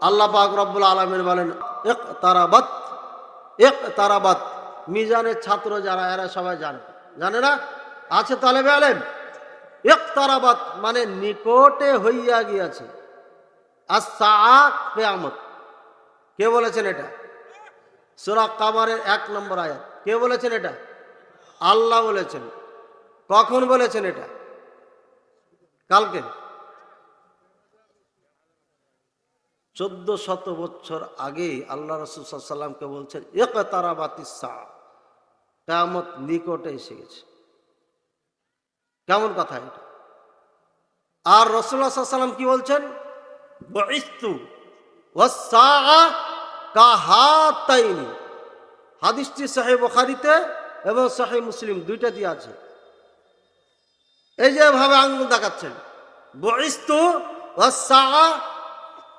আল্লাহ পাক রব্বুল আলমিন বলেন এক তারাবাত এক তারাবাত মিজানের ছাত্র যারা, এরা সবাই জানে। জানে না? আছে তালেবে আলেম? এক তারাবাত মানে নিকটে হইয়া গিয়াছে। আর কে বলেছেন এটা? সুরা কামারের এক নম্বর আয়াত। কে বলেছেন এটা? আল্লাহ বলেছেন। কখন বলেছেন এটা? কালকে? চোদ্দ শত বছর আগে আল্লাহ রসুল সাল্লামকে বলছেন এক তারা বাতিসা কেমত নিকটে এসে গেছে। কেমন কথা এটা? আর রসুল্লাহ সাল্লাম কি বলছেন? হাদিসটি সাহেব বখারিতে এবং সাহেব মুসলিম দুইটা দিয়ে আছে। এই যে ভাবে আঙ্গুল দেখাচ্ছেন, বইস্তু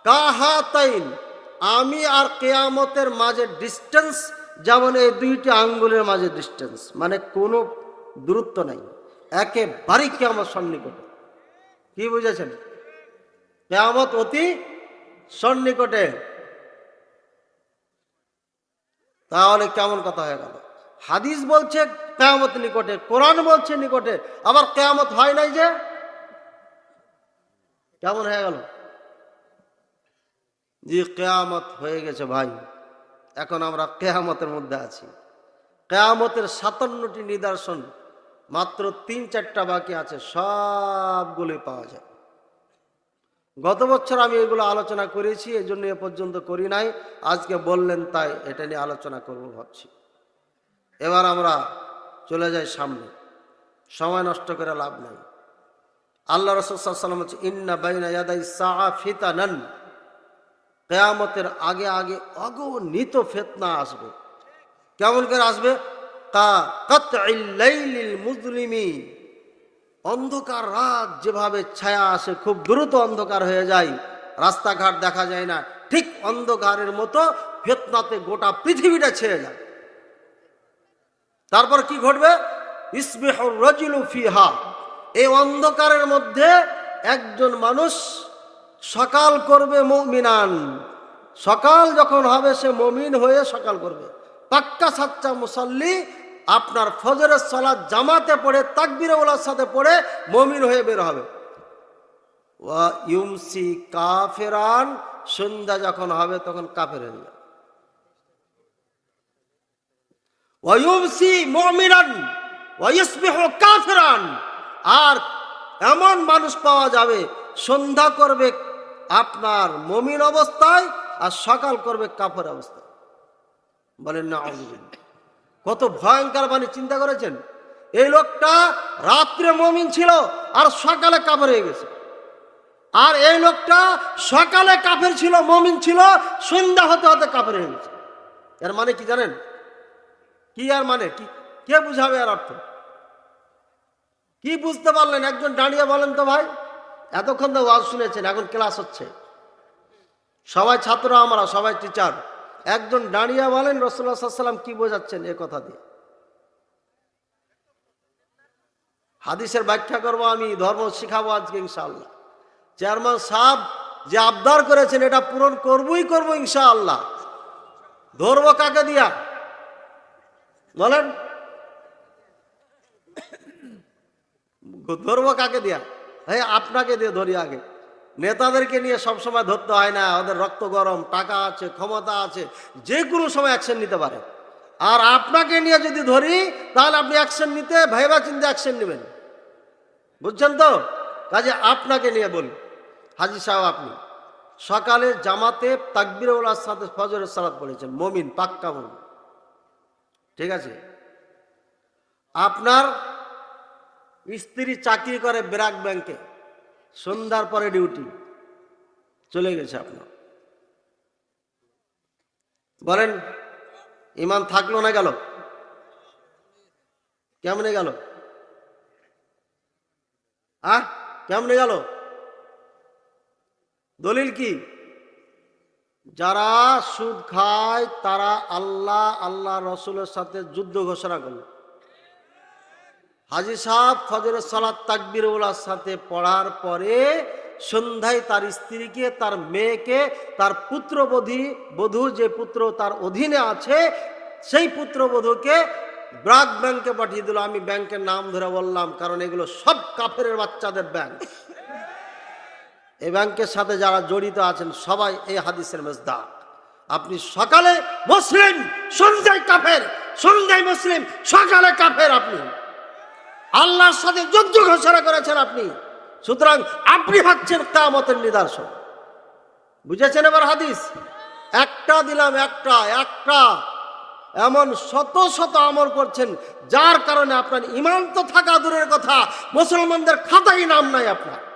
কাহাতাইন। আমি আর কেয়ামতের মাঝে ডিস্টেন্স যেমন এই দুইটি আঙ্গুলের মাঝে ডিস্টেন্স মানে কোনো দূরত্ব নাই। একেবারেই কেয়ামত সন্নিকটে। কি বুঝেছেন? কেয়ামত অতি সন্নিকটে। তাহলে কেমন কথা হয়ে গেল? হাদিস বলছে কেয়ামত নিকটে, কোরআন বলছে নিকটে, আবার কেয়ামত হয় নাই যে? কেমন হয়ে গেল? জি কেয়ামত হয়ে গেছে ভাই, এখন আমরা কেয়ামতের মধ্যে আছি। কেয়ামতের সাতান্নটি নিদর্শন, মাত্র তিন চারটা বাকি আছে, সবগুলি পাওয়া যায় গত বছর আমি এগুলো আলোচনা করেছি এই জন্য এ পর্যন্ত করি নাই। আজকে বললেন তাই, এটা নিয়ে আলোচনা করব ভাবছি। এবার আমরা চলে যাই সামনে। সময় নষ্ট করে লাভ নাই। আল্লাহ রসুলাম হচ্ছে ইন্না বাইনা ইয়াদাই সাহা ফিতানান কেয়ামতের আগে আগে অগণিত ফেতনা আসবে। কেমন করে আসবে? কত মুজলিমি অন্ধকার রাত যেভাবে ছায়া আসে, খুব দ্রুত অন্ধকার হয়ে যায়। রাস্তাঘাট দেখা যায় না। ঠিক অন্ধকারের মতো ফেতনাতে গোটা পৃথিবীটা ছেড়ে যায়। তারপর কি ঘটবে? ইসবেহর রজিলু ফিহা। এই অন্ধকারের মধ্যে একজন মানুষ সকাল করবে মমিনান। সকাল যখন হবে, সে মমিন হয়ে সকাল করবে। পাক্কা সাচ্চা মুসল্লি আপনার ফজরের সলাদ জামাতে পড়ে তাকবির ওলার সাথে পড়ে মমিন হয়ে বের হবে। ইউমসি কাফেরান, সন্ধ্যা যখন হবে তখন কাফের হয়ে যাবে। আর এমন মানুষ পাওয়া যাবে, সন্ধ্যা করবে আপনার মমিন অবস্থায় আর সকাল করবে কাফের অবস্থায় বলেন না কত ভয়ঙ্কর বাণী চিন্তা করেছেন। এই লোকটা রাত্রে মমিন ছিল আর সকালে কাফের হয়ে গেছে। আর এই লোকটা সকালে কাফের ছিল, মমিন ছিল, সন্ধ্যা হতে হতে কাফের হয়ে গেছে। এর মানে কি জানেন? কি আর মানে? কি, কে বুঝাবে আর অর্থ? কি বুঝতে পারলেন? একজন দাঁড়িয়ে বলেন তো ভাই। এতক্ষণ তো ওয়াজ শুনেছেন, এখন ক্লাস হচ্ছে। সবাই ছাত্র আমরা, সবাই টিচার একজন দাঁড়িয়ে বলেন রসুল্লাহ সাল্লাম কি বোঝাচ্ছেন এ কথা দিয়ে। হাদিসের ব্যাখ্যা করব আমি, ধর্ম শিখাবো আজকে ইনশাআল্লাহ। চেয়ারম্যান সাহেব যে আবদার করেছেন, এটা পূরণ করবই করব ইনশাআল্লাহ। ধরবো কাকে দিয়া? বলেন। ধরবো কাকে দিয়া? হ্যাঁ আপনাকে দিয়ে ধরি আগে। নেতাদেরকে নিয়ে সবসময় ধরতে হয় না, ওদের রক্ত গরম, টাকা আছে, ক্ষমতা আছে যে কোনো সময় অ্যাকশন নিতে পারে। আর আপনাকে নিয়ে যদি ধরি, তাহলে আপনি অ্যাকশন নিতে ভাইবা চিন্তা অ্যাকশন নেবেন। বুঝছেন তো? কাজে আপনাকে নিয়ে বলি, হাজি সাহেব আপনি, সকালে জামাতে তাকবির ওলার সাথে ফজরের সালাদ পড়েছেন, মমিন, পাক্কা মমিন। ঠিক আছে? আপনার স্ত্রী চাকরি করে ব্র্যাক ব্যাংকে, সন্ধ্যার পরে ডিউটি। চলে গেছে আপনার। বলেন, ইমান থাকল না গেল? কেমনে গেল? আহ, কেমনে গেল? দলিল কি? যারা সুদ খায়, তারা আল্লাহ আল্লাহ রসুলের সাথে যুদ্ধ ঘোষণা করল। হাজি সাহেব ফজরের সালাদ তাকবির ওলার সাথে পড়ার পরে সন্ধ্যায় তার স্ত্রীকে, তার মেয়েকে, তার পুত্রবধূ, বধূ যে পুত্র তার অধীনে আছে, সেই পুত্রবধূকে ব্রাক ব্যাংকে পাঠিয়ে দিল। আমি ব্যাংকের নাম ধরে বললাম, কারণ এগুলো সব কাফের বাচ্চাদের ব্যাংক। এই ব্যাংকের সাথে যারা জড়িত আছেন, সবাই এই হাদিসের মেজদা আপনি সকালে মুসলিম, সন্ধ্যায় কাফের, সন্ধ্যায় মুসলিম, সকালে কাফের আপনি আল্লাহর সাথে যুদ্ধ ঘোষণা করেছেন আপনি। সুতরাং আপনি হচ্ছেন কামতের নিদর্শন। বুঝেছেন এবার হাদিস? একটা দিলাম, একটা একটা। এমন শত শত আমল করছেন, যার কারণে আপনার ইমান তো থাকা দূরের কথা, মুসলমানদের খাতাই নাম নাই আপনার।